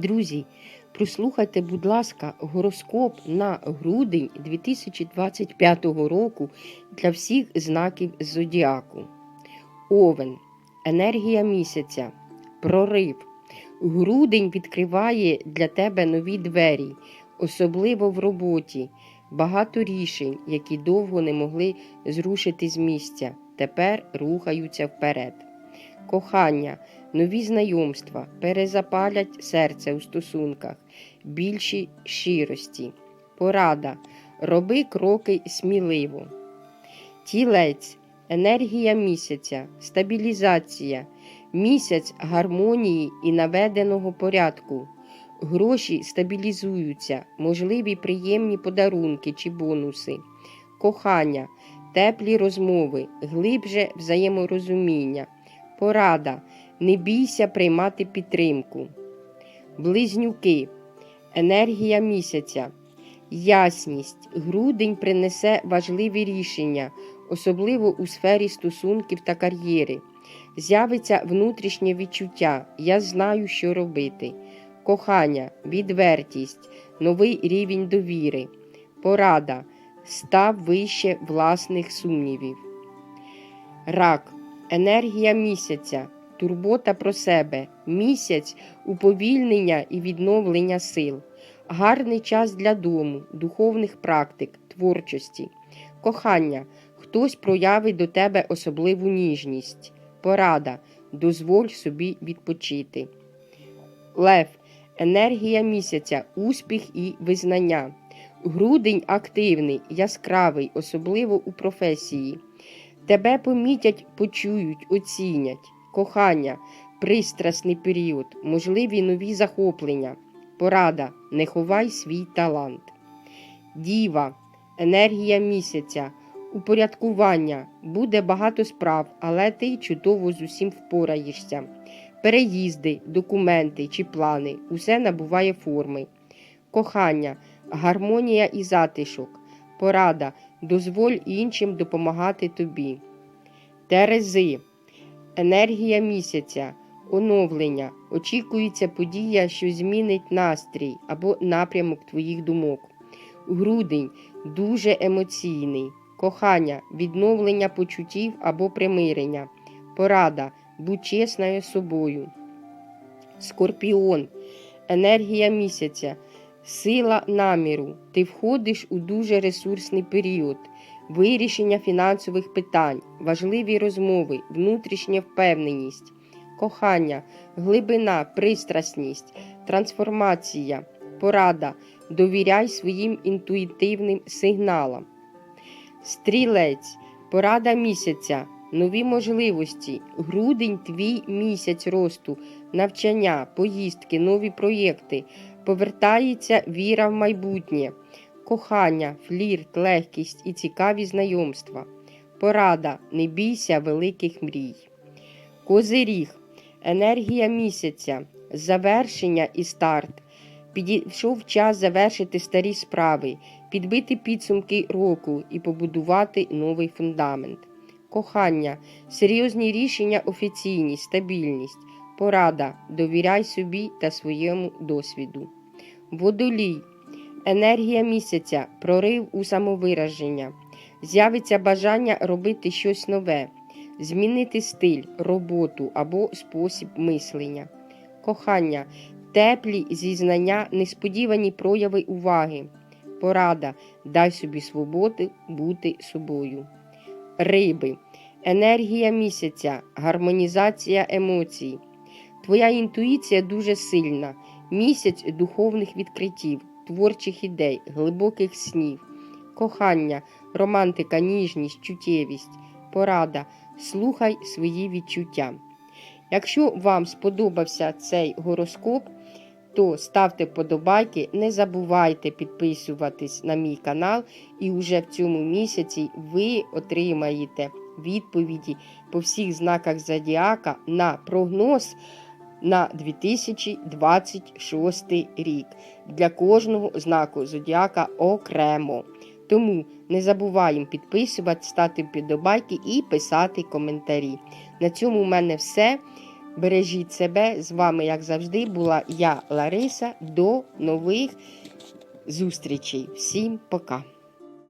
Друзі, прослухайте, будь ласка, гороскоп на грудень 2025 року для всіх знаків зодіаку. Овен, енергія місяця, прорив. Грудень відкриває для тебе нові двері, особливо в роботі. Багато рішень, які довго не могли зрушити з місця, тепер рухаються вперед. Кохання, нові знайомства перезапалять серце у стосунках, більші щирості. Порада. Роби кроки сміливо. Тілець, енергія місяця, стабілізація, місяць гармонії і наведеного порядку. Гроші стабілізуються, можливі приємні подарунки чи бонуси, кохання, теплі розмови, глибже взаєморозуміння, порада, не бійся приймати підтримку. Близнюки, енергія місяця, ясність, грудень принесе важливі рішення, особливо у сфері стосунків та кар'єри. З'явиться внутрішнє відчуття Я знаю, що робити. Кохання, відвертість, новий рівень довіри, порада, став вище власних сумнівів. Рак, енергія місяця, турбота про себе, місяць уповільнення і відновлення сил, гарний час для дому, духовних практик, творчості, кохання, хтось проявить до тебе особливу ніжність, порада, дозволь собі відпочити. Лев, енергія місяця, успіх і визнання. Грудень активний, яскравий, особливо у професії. Тебе помітять, почують, оцінять. Кохання, пристрасний період, можливі нові захоплення. Порада, не ховай свій талант. Діва, енергія місяця, упорядкування. Буде багато справ, але ти чудово з усім впораєшся. Переїзди, документи чи плани усе набуває форми. Кохання, гармонія і затишок. Порада, дозволь іншим допомагати тобі. Терези, енергія місяця, оновлення. Очікується подія, що змінить настрій або напрямок твоїх думок. Грудень дуже емоційний. Кохання, відновлення почуттів або примирення. Порада, будь чесною собою. Скорпіон, енергія місяця, сила наміру. Ти входиш у дуже ресурсний період, вирішення фінансових питань, важливі розмови, внутрішня впевненість, кохання, глибина, пристрасність, трансформація, порада. Довіряй своїм інтуїтивним сигналам. Стрілець, порада місяця, нові можливості, грудень твій місяць росту, навчання, поїздки, нові проєкти, повертається віра в майбутнє, кохання, флірт, легкість і цікаві знайомства. Порада, не бійся великих мрій. Козиріг, енергія місяця, завершення і старт. Підійшов час завершити старі справи, підбити підсумки року і побудувати новий фундамент. Кохання, серйозні рішення, офіційність, стабільність, порада, довіряй собі та своєму досвіду. Водолій, енергія місяця, прорив у самовираження. З'явиться бажання робити щось нове, змінити стиль, роботу або спосіб мислення. Кохання, теплі зізнання, несподівані прояви уваги. Порада, дай собі свободи бути собою. Риби, енергія місяця, гармонізація емоцій. Твоя інтуїція дуже сильна, місяць духовних відкриттів, творчих ідей, глибоких снів, кохання, романтика, ніжність, чуттєвість, порада, слухай свої відчуття. Якщо вам сподобався цей гороскоп, то ставте вподобайки, не забувайте підписуватись на мій канал, і вже в цьому місяці ви отримаєте відповіді по всіх знаках зодіака на прогноз на 2026 рік для кожного знаку зодіака окремо. Тому не забуваємо підписувати, ставити вподобайки і писати коментарі. На цьому в мене все. Бережіть себе. З вами, як завжди, була я, Лариса. До нових зустрічей. Всім пока!